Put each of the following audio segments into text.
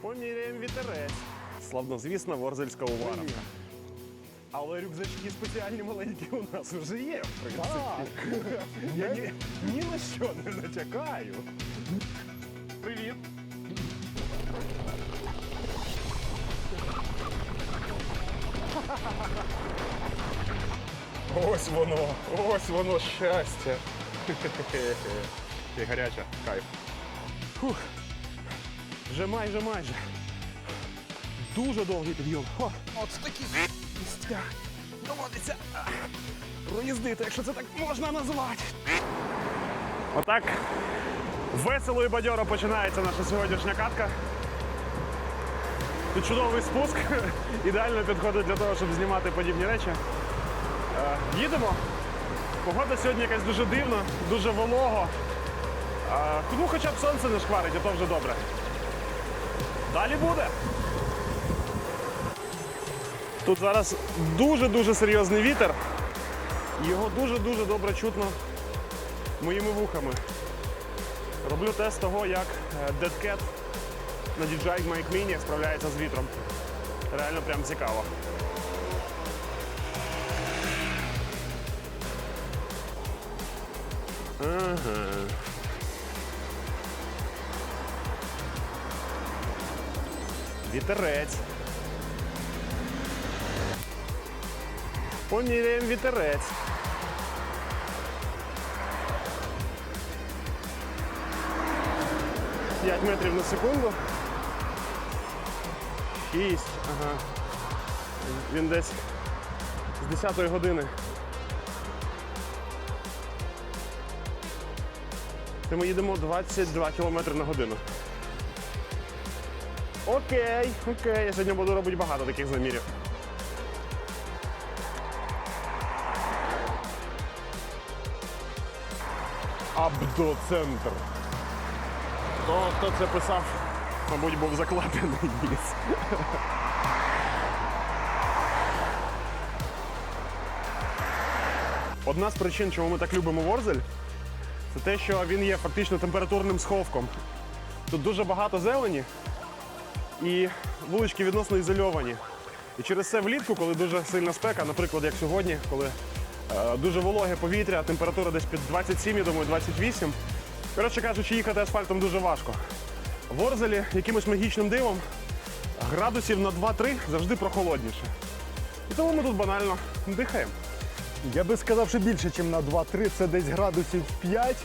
Поміряємо вітерець. Славнозвісна ворзельська уваранка. Але рюкзачки спеціальні маленькі у нас вже є, в принципі. Я ні, ні на що не натякаю. Привіт. Ось воно, ось воно щастя. Ти гаряча, кайф. Фух. Вже майже майже. Дуже довгий підйом. О, от такі місця доводиться проїздити, якщо це так можна назвати. Отак весело і бадьоро починається наша сьогоднішня катка. Тут чудовий спуск, ідеально підходить для того, щоб знімати подібні речі. Е, Їдемо. Погода сьогодні якась дуже дивна, дуже волого. Е, Ну, хоча б сонце не шкварить, і то вже добре. Далі буде. Тут зараз дуже-дуже серйозний вітер. Його дуже-дуже добре чутно моїми вухами. Роблю тест того, як е, Dead Cat на DJI Mic Mini справляється з вітром. Реально прям цікаво. Ага. Вітерець. Поміряємо вітерець. П'ять метрів на секунду. Шість. Ага. Він десь з 10 години. Ми їдемо 22 км на годину. Окей, окей, я сьогодні буду робити багато таких замірів. Абдоцентр. То, хто це писав, мабуть, був закладений ніс. Одна з причин, чому ми так любимо Ворзель, це те, що він є фактично температурним сховком. Тут дуже багато зелені і вулички відносно ізольовані. І через це влітку, коли дуже сильна спека, наприклад, як сьогодні, коли е, дуже вологе повітря, температура десь під 27, я думаю, 28. Коротше кажучи, їхати асфальтом дуже важко. В Орзелі якимось магічним дивом градусів на 2-3 завжди прохолодніше. І тому ми тут банально дихаємо. Я би сказав, що більше, ніж на 2-3, це десь градусів 5,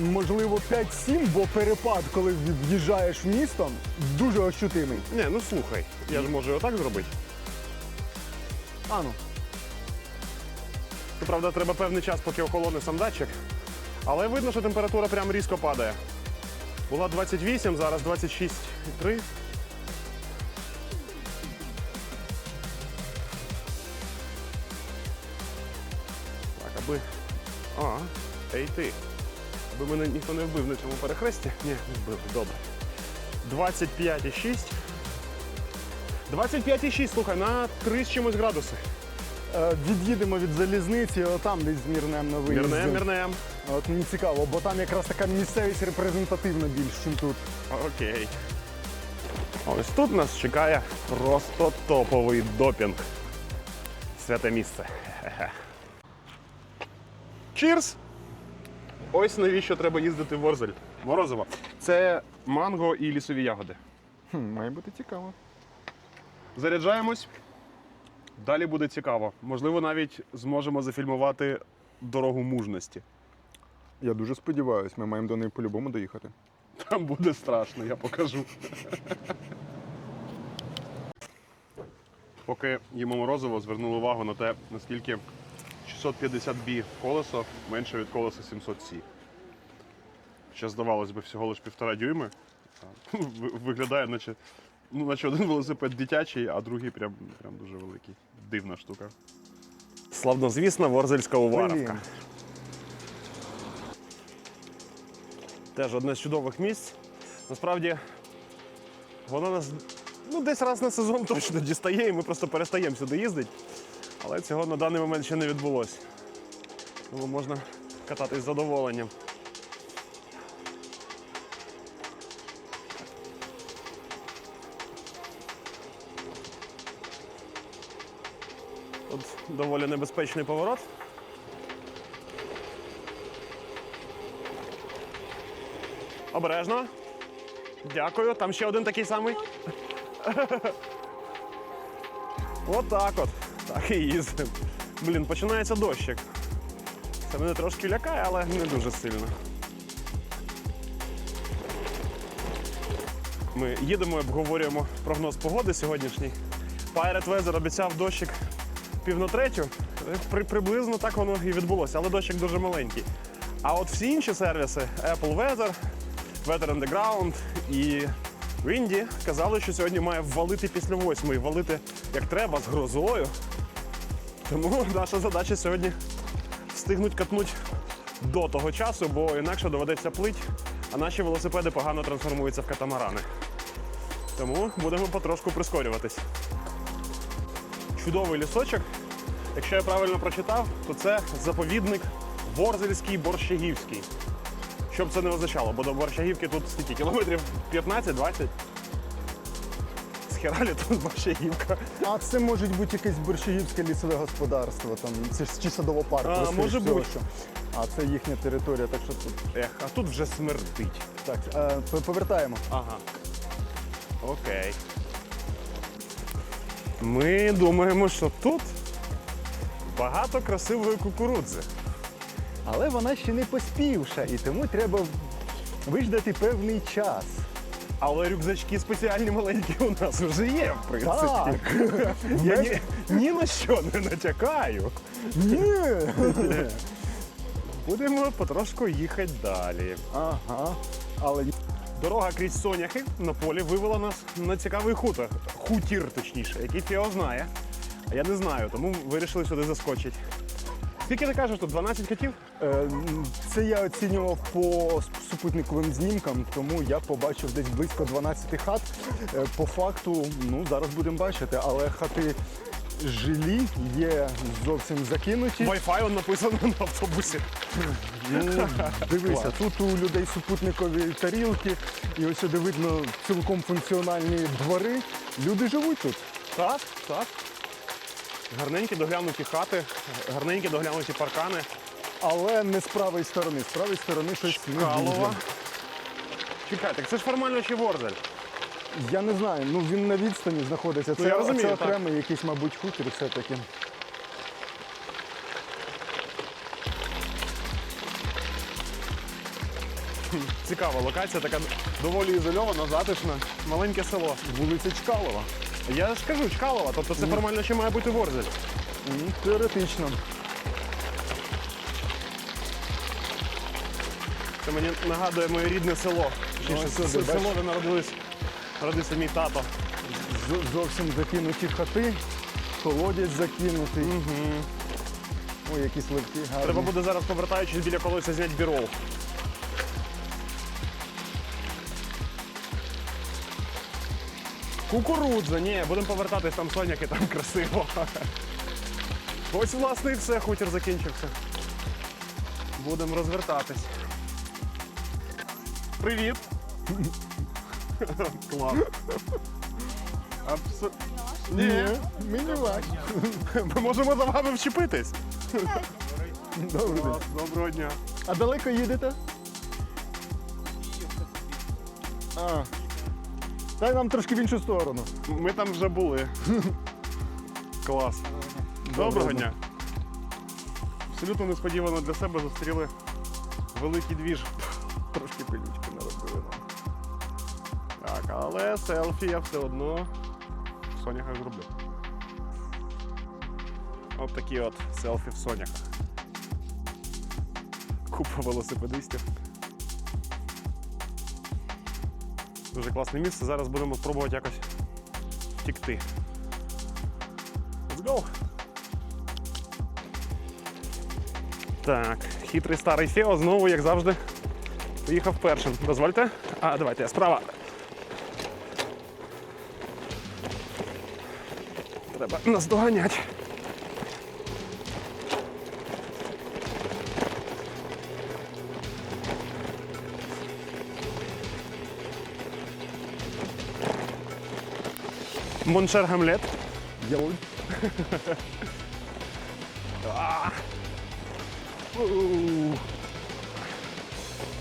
можливо 5-7, бо перепад, коли в'їжджаєш в місто, дуже ощутимий. Ні, ну слухай, я ж можу і отак зробити. А ну, Правда, треба певний час, поки охолоне сам датчик. Але видно, що температура прям різко падає. Була 28, зараз 26,3. Так, аби. А, ей ти. Аби мене ніхто не вбив на цьому перехресті. Ні, не вбив, добре. 25,6. 25,6, слухай, на 3 з чимось градуси. е, від'їдемо від залізниці, отам десь змірнемо на виїзді. Мірнем, мірнем. От мені цікаво, бо там якраз така місцевість репрезентативна більш, ніж тут. Окей. Ось тут нас чекає просто топовий допінг. Святе місце. Хе-хе. Ось навіщо треба їздити в Ворзель. Морозиво. Це манго і лісові ягоди. Хм, має бути цікаво. Заряджаємось. Далі буде цікаво. Можливо, навіть зможемо зафільмувати дорогу мужності. Я дуже сподіваюся, ми маємо до неї по-любому доїхати. Там буде страшно, я покажу. Поки їмо морозиво, звернули увагу на те, наскільки 650 бі колесо менше від колеса 700 сі. Ще здавалось би всього лише півтора дюйми. Виглядає, наче, ну, наче один велосипед дитячий, а другий прям, прям дуже великий. Дивна штука. Славнозвісна ворзельська Блін. Теж одне з чудових місць. Насправді, воно нас ну, десь раз на сезон точно дістає, і ми просто перестаємо сюди їздити. Але цього на даний момент ще не відбулося. Тому можна кататись з задоволенням. Доволі небезпечний поворот. Обережно. Дякую. Там ще один такий самий. Отак от. Так і їздимо. Блін, починається дощик. Це мене трошки лякає, але не дуже сильно. Ми їдемо і обговорюємо прогноз погоди сьогоднішній. Pirate Weather обіцяв дощик пів на третю. При, приблизно так воно і відбулося, але дощик дуже маленький. А от всі інші сервіси Apple Weather, Weather Underground і Windy казали, що сьогодні має ввалити після восьмої, валити як треба з грозою. Тому наша задача сьогодні встигнуть катнуть до того часу, бо інакше доведеться плить, а наші велосипеди погано трансформуються в катамарани. Тому будемо потрошку прискорюватись. Чудовий лісочок. Якщо я правильно прочитав, то це заповідник Ворзельський Борщагівський. Що б це не означало, бо до Борщагівки тут скільки? Кілометрів 15-20. Схералі тут Борщагівка. А це може бути якесь борщагівське лісове господарство, там це ж чи садово-парк. А, може бути. що. А це їхня територія, так що тут. Ех, а тут вже смердить. Так, е, повертаємо. Ага. Окей. Ми думаємо, що тут багато красивої кукурудзи. Але вона ще не поспівша, і тому треба виждати певний час. Але рюкзачки спеціальні маленькі у нас вже є, в принципі. Так. Я ні, ні на що не натякаю. Ні. Будемо потрошку їхати далі. Ага. Але Дорога крізь соняхи на полі вивела нас на цікавий хутор. Хутір, точніше, який Фіо знає. Я не знаю, тому вирішили сюди заскочити. Скільки ти кажеш, тут 12 котів? е, це я оцінював по супутниковим знімкам, тому я побачив десь близько 12 хат. Е, По факту, ну зараз будемо бачити, але хати жилі є зовсім закинуті. Wi-Fi он написано на автобусі. Ну, дивися, тут у людей супутникові тарілки, і ось сюди видно цілком функціональні двори. Люди живуть тут. Так, так. Гарненькі доглянуті хати, гарненькі доглянуті паркани. Але не з правої сторони. З правої сторони щось не Калова. дуже. Чекай, так це ж формально ще Ворзель. Я не знаю, ну він на відстані знаходиться. Це, Ну, я розумію, це так. окремий якийсь, мабуть, хутір все-таки. Цікава локація, така доволі ізольована, затишна, маленьке село. Вулиця Чкалова. Я ж кажу, Чкалова, тобто це формально ще має бути Ворзель. М, Теоретично. Це мені нагадує моє рідне село. Точніше, Ось це сюди, село, бачиш? де народились, народився мій тато. З- зовсім закинуті хати, колодязь закинутий. Ой, які сливки гарні. Треба буде зараз, повертаючись біля колеса, зняти бірол. Кукурудза, ні, будемо повертатись, там соняки, там красиво. Ось, власне, і все, хутір закінчився. Будемо розвертатись. Привіт! Клас. Абсо... Ні, мені ваш. Ми можемо за вами вчепитись. Добрий день. Доброго дня. А далеко їдете? А. Та нам трошки в іншу сторону. Ми там вже були. Клас. Доброго дня. Абсолютно несподівано для себе зустріли великий двіж. Трошки пилючки наробили нам. Так, але селфі я все одно в соняхах зроблю. От такі от селфі в соняхах. Купа велосипедистів. Дуже класне місце. Зараз будемо пробувати якось втікти. Let's go! Так, хитрий старий Фео знову, як завжди, поїхав першим. Дозвольте. А, давайте справа. Треба наздоганяти. Моншер Гамлет. У.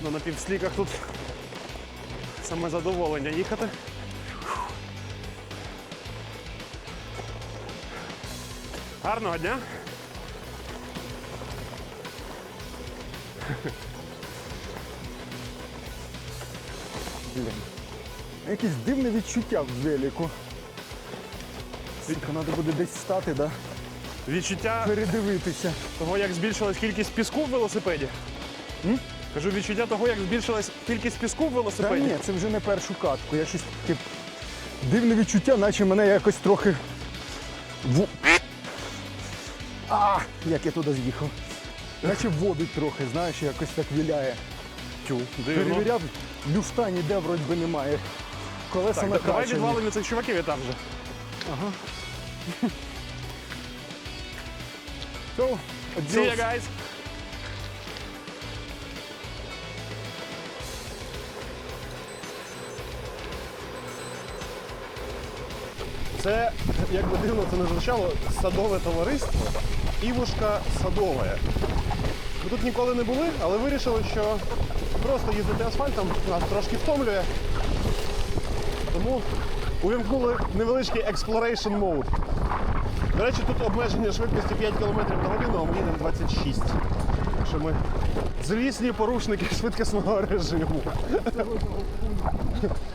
Ну, на півсліках тут саме задоволення їхати. Гарного дня! Блін. Якесь дивне відчуття в велику. Сука, треба буде десь стати, да? Відчуття передивитися. того, як збільшилась кількість піску в велосипеді. М? Кажу, відчуття того, як збільшилась кількість піску в Та велосипеді. ні, це вже не першу катку. Я щось таке дивне відчуття, наче мене якось трохи. В... А, як я туди з'їхав. Наче водить трохи, знаєш, якось так віляє. Тю, дивно. Перевіряв, люфта ніде вроді би немає. Колеса Так, давай накачані. відвалимо цих чуваків і там вже. So, See ya, guys! Це, як би дивно це не звучало, садове товариство Івушка садове. Ми тут ніколи не були, але вирішили, що просто їздити асфальтом нас трошки втомлює. Тому увімкнули невеличкий exploration mode. До речі, тут обмеження швидкості 5 км на годину, а ми їдемо 26. Що ми злісні порушники швидкісного режиму.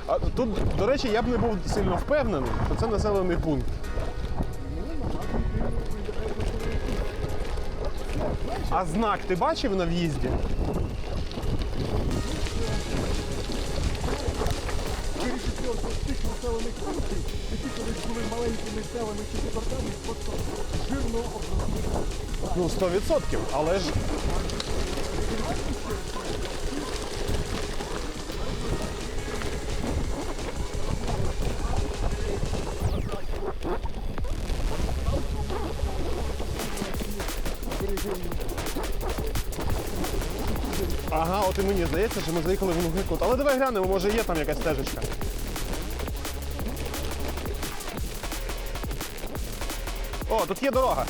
А тут, до речі, я б не був сильно впевнений, що це населений пункт. А знак ти бачив на в'їзді? Ну, 100%, але ж. Ага, от і мені здається, що ми заїхали в кут. Але давай глянемо, може є там якась стежечка. О, тут є дорога.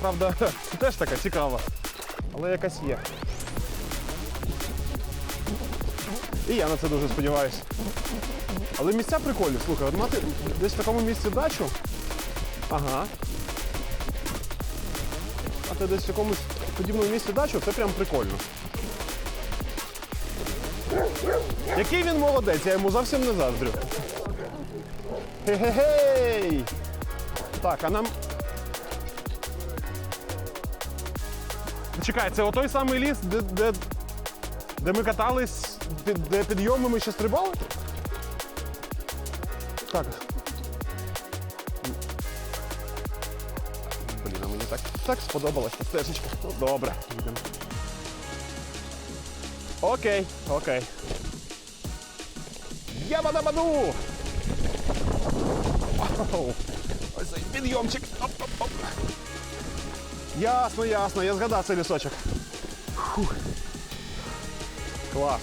Правда, теж така цікава. Але якась є. І я на це дуже сподіваюся. Але місця прикольні, слухай, от мати десь в такому місці дачу. Ага. А ти десь в якомусь подібному місці дачу, це прям прикольно. Який він молодець, я йому зовсім не заздрю. Хе-хе-хей! Так, а нам. Чекай, це отой самий ліс, де, де, де ми катались, де, де підйоми ми ще стрибали? Так. Блін, а мені так, так сподобалась ця стежечка. Ну, добре, їдемо. Окей, окей. Ябадабаду! Оу. Ось цей підйомчик. Оп-оп-оп. Ясно, ясно, я згадав цей лісочок. Фух. Клас.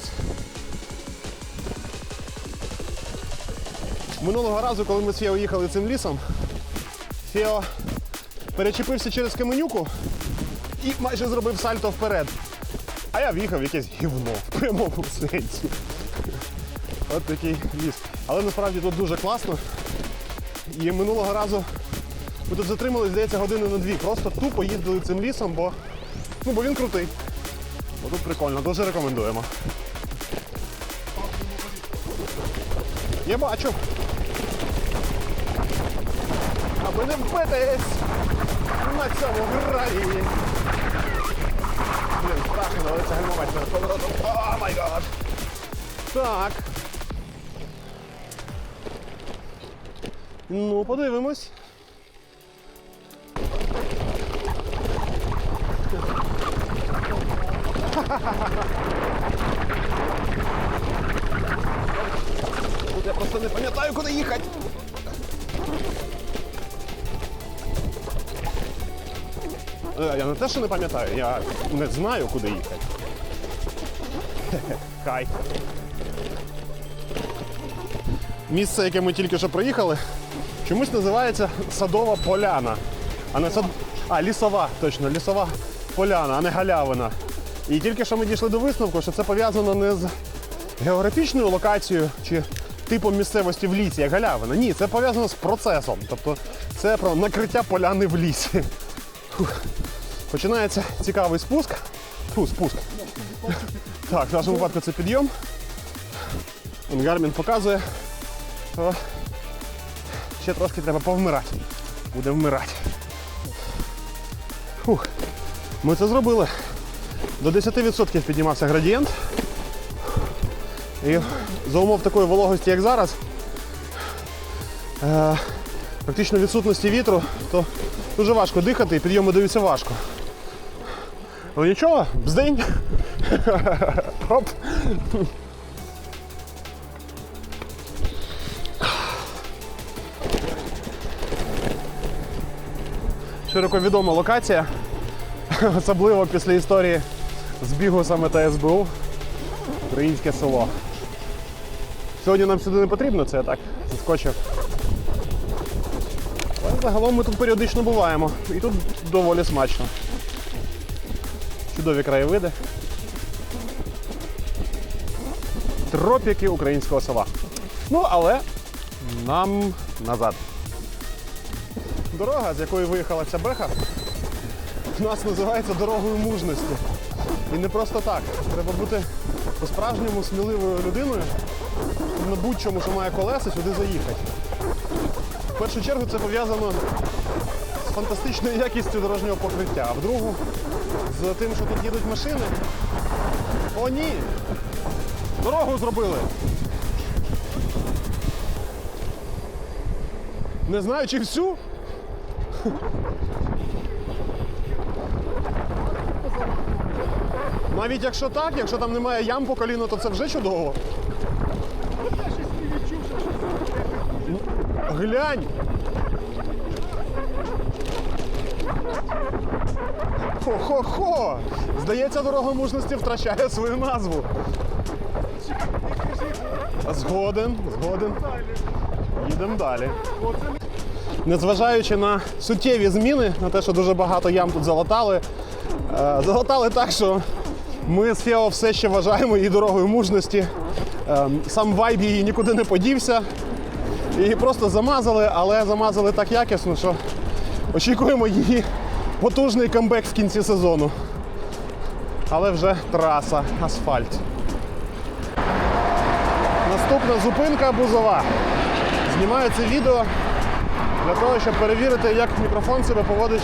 Минулого разу, коли ми з Фіо їхали цим лісом, Фіо перечепився через каменюку і майже зробив сальто вперед. А я в'їхав якесь гівно в прямому сенсі. От такий ліс. Але насправді тут дуже класно. І минулого разу ми тут затримались, здається, години на дві. Просто тупо їздили цим лісом, бо, ну, бо він крутий. Бо тут прикольно, дуже рекомендуємо. Я бачу. Аби не вбитись на цьому гравії. Блін, страшно, це гальмовець перед поворотом. О, май гад. Так. Ну, подивимось. Я не те, що не пам'ятаю, я не знаю, куди їхати. Хай. Місце, яке ми тільки що проїхали, чомусь називається Садова Поляна. А не сад... А, лісова, точно, лісова поляна, а не галявина. І тільки що ми дійшли до висновку, що це пов'язано не з географічною локацією чи типом місцевості в лісі, як галявина. Ні, це пов'язано з процесом. Тобто це про накриття поляни в лісі. Фух. Починається цікавий спуск. Фу, спуск. Так, в нашому випадку це підйом. Гармін показує. що ще трошки треба повмирати. Буде вмирати. Фух. Ми це зробили. До 10% піднімався градієнт. І за умов такої вологості, як зараз, е, практично відсутності вітру, то дуже важко дихати і підйоми даються важко. Але нічого, бздень. Хоп. Широко відома локація, особливо після історії з бігусами та СБУ. Українське село. Сьогодні нам сюди не потрібно, це я так заскочив. Але загалом ми тут періодично буваємо. І тут доволі смачно. Чудові краєвиди. Тропіки українського села. Ну, але нам назад. Дорога, з якої виїхала ця беха, у нас називається дорогою мужності. І не просто так. Треба бути по-справжньому сміливою людиною, на будь-чому, що має колеса, сюди заїхати. В першу чергу це пов'язано фантастичною якістю дорожнього покриття, а в другу з тим, що тут їдуть машини. О, ні! Дорогу зробили! Не знаю, чи всю. Навіть якщо так, якщо там немає ям по коліно, то це вже чудово. Ну, Глянь! Хо-хо-хо! Здається, дорога мужності втрачає свою назву. Згоден, згоден. Їдемо далі. Незважаючи на суттєві зміни, на те, що дуже багато ям тут залатали, е, залатали так, що ми з Фео все ще вважаємо її дорогою мужності. Е, Сам вайб її нікуди не подівся. Її просто замазали, але замазали так якісно, що очікуємо її потужний камбек в кінці сезону. Але вже траса, асфальт. Наступна зупинка Бузова. Знімаю це відео для того, щоб перевірити, як мікрофон себе поводить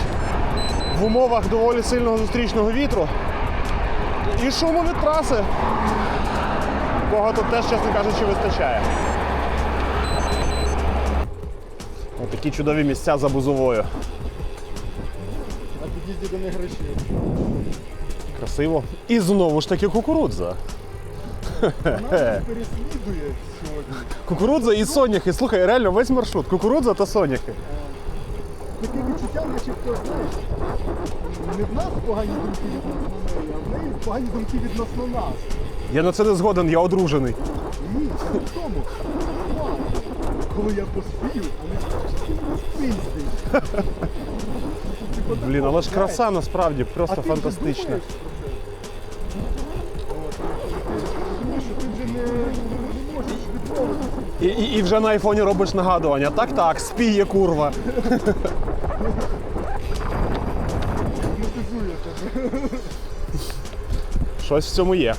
в умовах доволі сильного зустрічного вітру і шуму від траси, кого тут теж, чесно кажучи, вистачає. Ось такі чудові місця за бузовою. Під'їзді до них гроші. Красиво. І знову ж таки кукурудза. Переслідує сьогодні. Кукурудза і соняхи. Слухай, реально весь маршрут. Кукурудза та соняхи. Таке відчуття, начебто, знаєш, не в нас погані думки відносно неї, а в неї погані думки відносно нас. Я на це не згоден, я одружений. Ні, це в тому. Коли я поспію, а не спиздить. Блін, але ж краса насправді просто фантастична. І, і, і вже на айфоні робиш нагадування. Так, так, спіє курва. Щось в цьому є.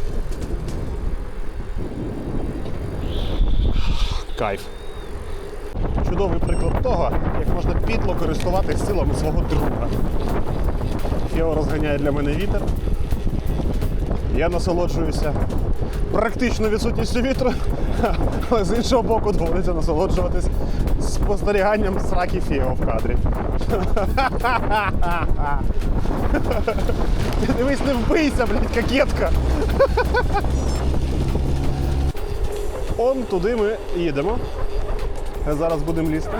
Кайф. Чудовий приклад того, підло користуватись силами свого друга. Фео розганяє для мене вітер. Я насолоджуюся практично відсутністю вітру, але з іншого боку доводиться насолоджуватись спостеріганням сраки Фео в кадрі. Ти дивись, не вбийся, блядь, кокетка. Он туди ми їдемо. Зараз будемо лізти.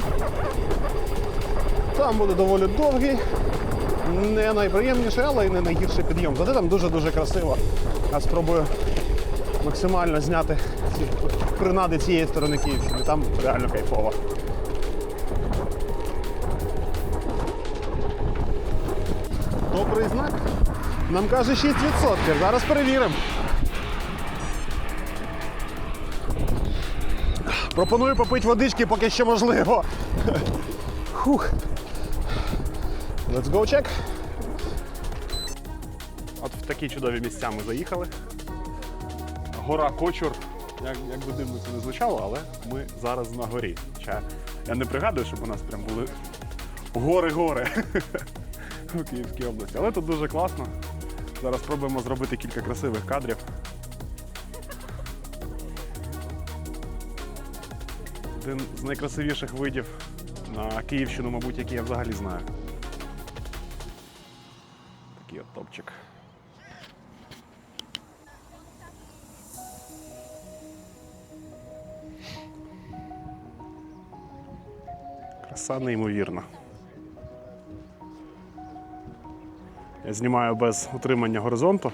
Там буде доволі довгий, не найприємніший, але й не найгірший підйом. Зате там дуже-дуже красиво. Я спробую максимально зняти ці принади цієї сторони Київщини. Там реально кайфово. Добрий знак. Нам каже 6%. Зараз перевіримо. Пропоную попити водички, поки ще можливо. Фух. Let's go check. От в такі чудові місця ми заїхали. Гора Кочур. Як, як би дивно це не звучало, але ми зараз на горі. Хоча я не пригадую, щоб у нас прям були гори-гори у Київській області. Але тут дуже класно. Зараз спробуємо зробити кілька красивих кадрів. Один з найкрасивіших видів на Київщину, мабуть, який я взагалі знаю. Топчик. Краса неймовірна. Я знімаю без утримання горизонту.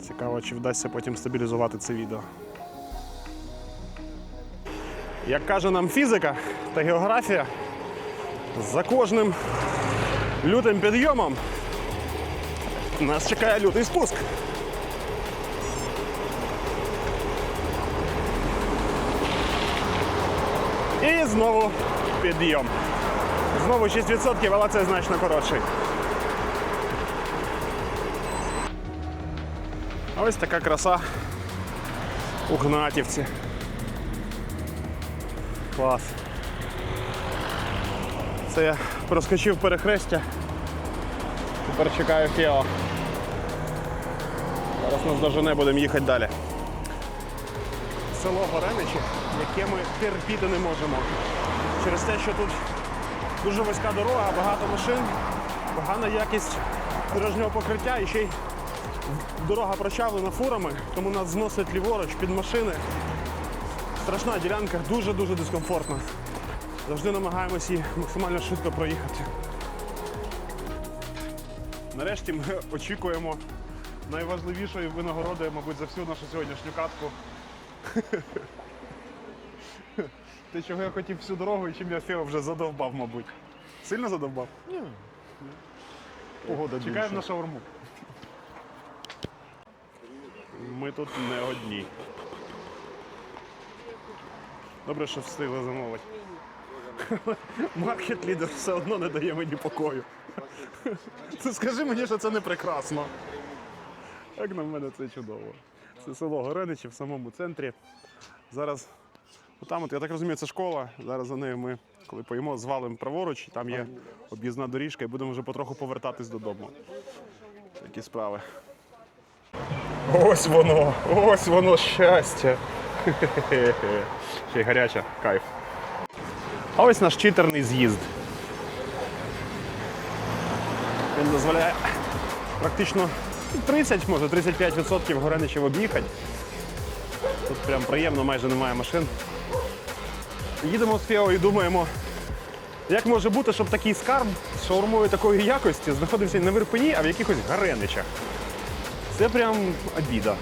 Цікаво, чи вдасться потім стабілізувати це відео. Як каже нам фізика та географія, за кожним лютим підйомом нас чекає лютий спуск. І знову підйом. Знову 6%, але це значно коротший. Ось така краса у Гнатівці. Клас. Це я проскочив перехрестя. Тепер чекаю Фіо. Зараз нас дожене, будемо їхати далі. Село Гореничі, яке ми терпіти не можемо. Через те, що тут дуже вузька дорога, багато машин, погана якість дорожнього покриття і ще й дорога прочавлена фурами, тому нас зносить ліворуч під машини. Страшна ділянка, дуже-дуже дискомфортна. Завжди намагаємось її максимально швидко проїхати. Нарешті ми очікуємо найважливішої винагороди, мабуть, за всю нашу сьогоднішню катку. Те, чого я хотів всю дорогу і чим я Фео вже задовбав, мабуть. Сильно задовбав? Ні. Погода Чекаємо на шаурму. Ми тут не одні. Добре, що встигли замовити. Маркет лідер все одно не дає мені покою. Це скажи мені, що це не прекрасно. Як на мене це чудово. Це село Гореничі в самому центрі. Зараз, там, от, я так розумію, це школа. Зараз за нею ми, коли поїмо, звалимо праворуч, там є об'їзна доріжка і будемо вже потроху повертатись додому. Такі справи. Ось воно, ось воно щастя. Ще й гаряча, кайф. А ось наш читерний з'їзд. Він дозволяє практично 30, може 35% Гореничів об'їхати. Тут прям приємно, майже немає машин. Їдемо з Фео і думаємо, як може бути, щоб такий скарб з шаурмою такої якості знаходився не в Ірпені, а в якихось Гареничах. Це прям обіда.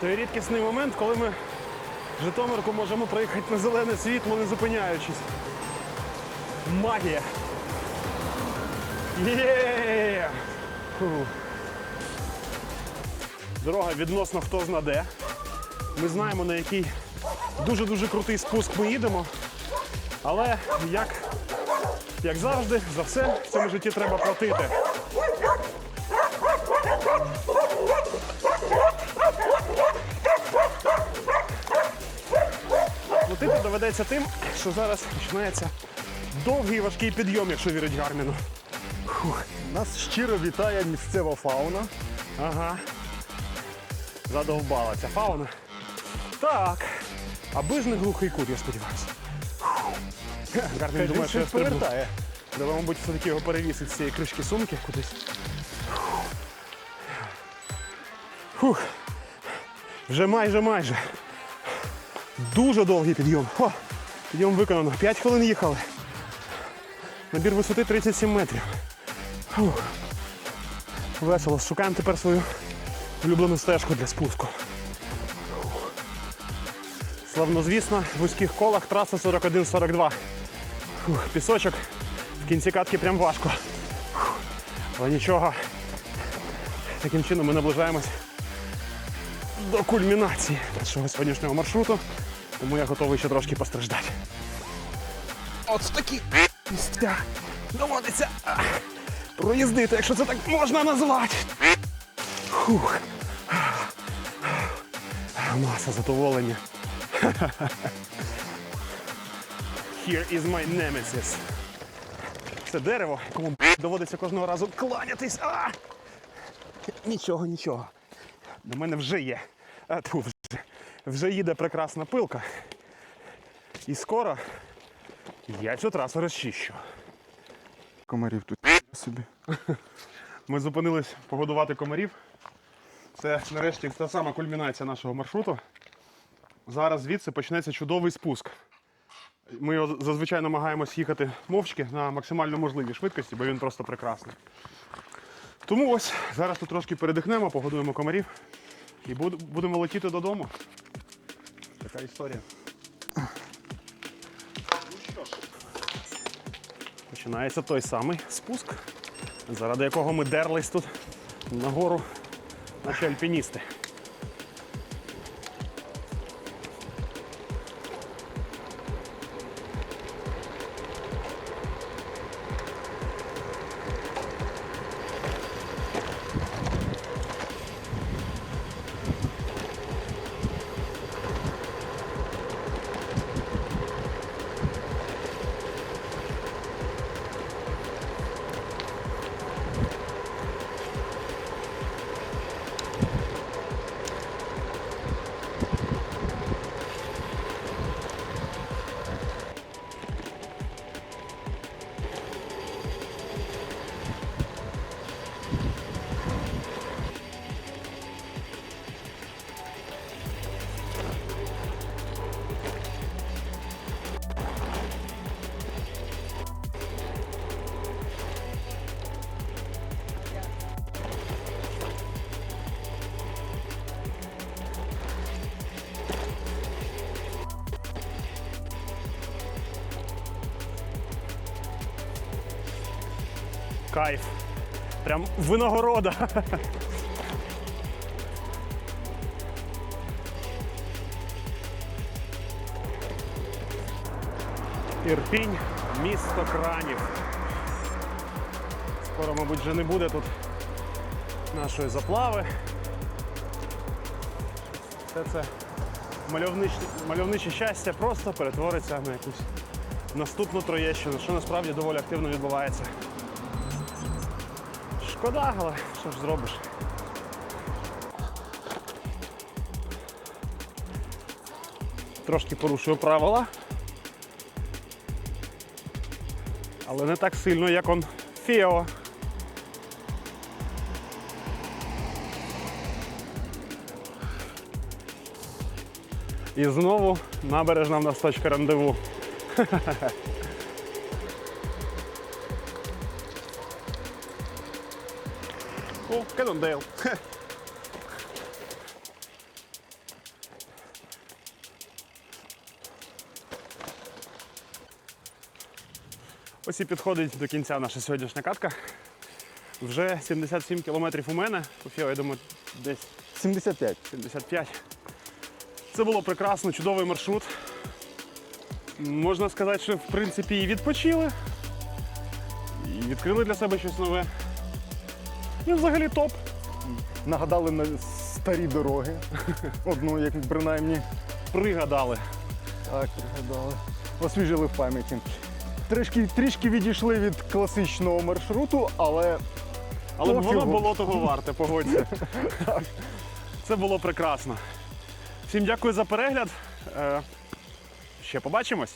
Той рідкісний момент, коли ми Житомирку можемо проїхати на зелене світло, не зупиняючись. Магія. Є! Фу. Дорога відносно хто зна де. Ми знаємо, на який дуже-дуже крутий спуск ми їдемо. Але як, як завжди, за все в цьому житті треба платити. Платити доведеться тим, що зараз починається довгий важкий підйом, якщо вірить Гарміну. Нас щиро вітає місцева фауна. Ага. Задовбала ця фауна. Так. Аби ж не глухий кут, я сподіваюся. Гармін думає, що я повертає. Треба, мабуть, все-таки його перевісити з цієї кришки сумки кудись. Фух. Вже майже майже. Дуже довгий підйом. О, підйом виконано. 5 хвилин їхали. Набір висоти 37 метрів. Фух. Весело. Шукаємо тепер свою улюблену стежку для спуску. Славнозвісна в вузьких колах траса 41-42. Пісочок в кінці катки прям важко. Фух. Але нічого. Таким чином ми наближаємось до кульмінації нашого сьогоднішнього маршруту, тому я готовий ще трошки постраждати. От такі місця доводиться проїздити, якщо це так можна назвати. Фух. Маса задоволення. Here is my nemesis. Це дерево, якому доводиться кожного разу кланятись. А! Нічого, нічого. До мене вже є. А, тьфу, вже, вже їде прекрасна пилка. І скоро я цю трасу розчищу. Комарів тут собі. Ми зупинились погодувати комарів. Це нарешті та сама кульмінація нашого маршруту. Зараз звідси почнеться чудовий спуск. Ми його зазвичай намагаємось їхати мовчки на максимально можливій швидкості, бо він просто прекрасний. Тому ось зараз тут трошки передихнемо, погодуємо комарів і будемо летіти додому. Така історія. Починається той самий спуск, заради якого ми дерлись тут нагору, наші альпіністи. Кайф. Прям винагорода. Ірпінь, місто кранів. Скоро, мабуть, вже не буде тут нашої заплави. Все це мальовниче, мальовниче щастя просто перетвориться на якусь наступну Троєщину, що насправді доволі активно відбувається. Шкода, але що ж зробиш? Трошки порушую правила. Але не так сильно, як он Фео. І знову набережна в нас точка рандеву. О, Кеннондейл. Ось і підходить до кінця наша сьогоднішня катка. Вже 77 кілометрів у мене. У Фіо, я думаю, десь 75. 75. Це було прекрасно, чудовий маршрут. Можна сказати, що в принципі і відпочили. І відкрили для себе щось нове. І взагалі топ. Нагадали на старі дороги. Одну, як принаймні. Пригадали. Так, пригадали. Освіжили в пам'яті. Трішки, трішки відійшли від класичного маршруту, але Але б воно було того варте, погодься. Це було прекрасно. Всім дякую за перегляд. Е, Ще побачимось.